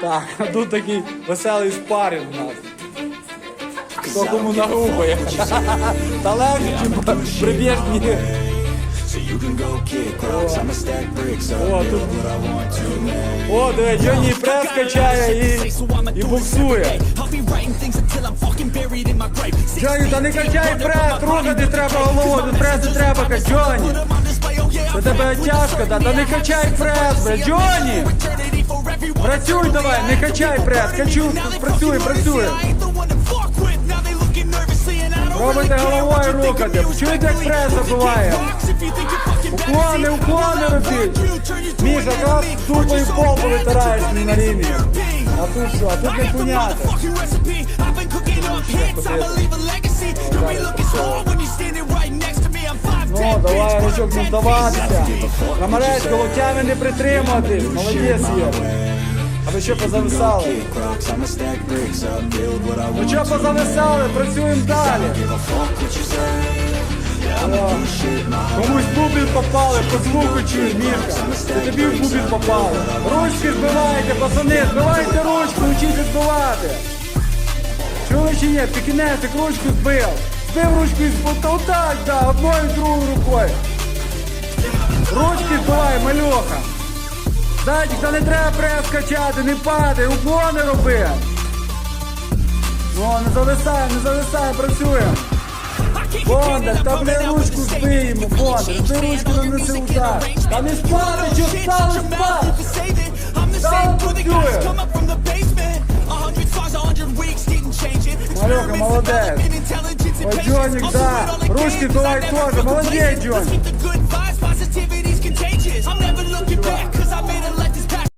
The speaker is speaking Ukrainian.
Так, а тут такий веселий спарінг у нас. Хто кому нагубає. Та легше, bricks up, О, тут. О, диви, Джонні прес качає і, і буксує. Джонні, та не качай прес, рухати треба головою, тут прес не треба, Джонні. Це тебе тяжко, да? Та не качай прес, бля, Джонні! Працюй давай, не качай прес, качу, працюй, працюй. Пробуйте головою рухати, чуєте, як прес забуває? Уклони, уклони робіть. Міша, якраз тупо і пол повитираєш мені на рівні. А тут що, а тут не поняти. Ну, давай, ручок, не здаватися. Ромарецько, локтями не притримуватись. Молодець є. А ви що позависали? Ну що позависали? Працюємо далі. Комусь бубін попали, по звуку чуєш, Мірка. Це тобі в бубін попали. Ручки збивайте, пацани, збивайте ручку, учіться збивати. Чули чи ні? Пікінетик ручку збив. Збив ручку і збив. Отак, да, одною другою рукою. Ручки збивай, мальоха. Зайчик, та не треба прес качати, не падай, уклони роби. О, не зависай, не зависай, працюємо. Бондар, та бля ручку збиємо, Бондар, збий ручку, нанеси удар. Та не спати, що стали спати? Стали працює. Малюха, молодець. Ой, Джонік, да. Ручки давай теж, молодець, Джонік.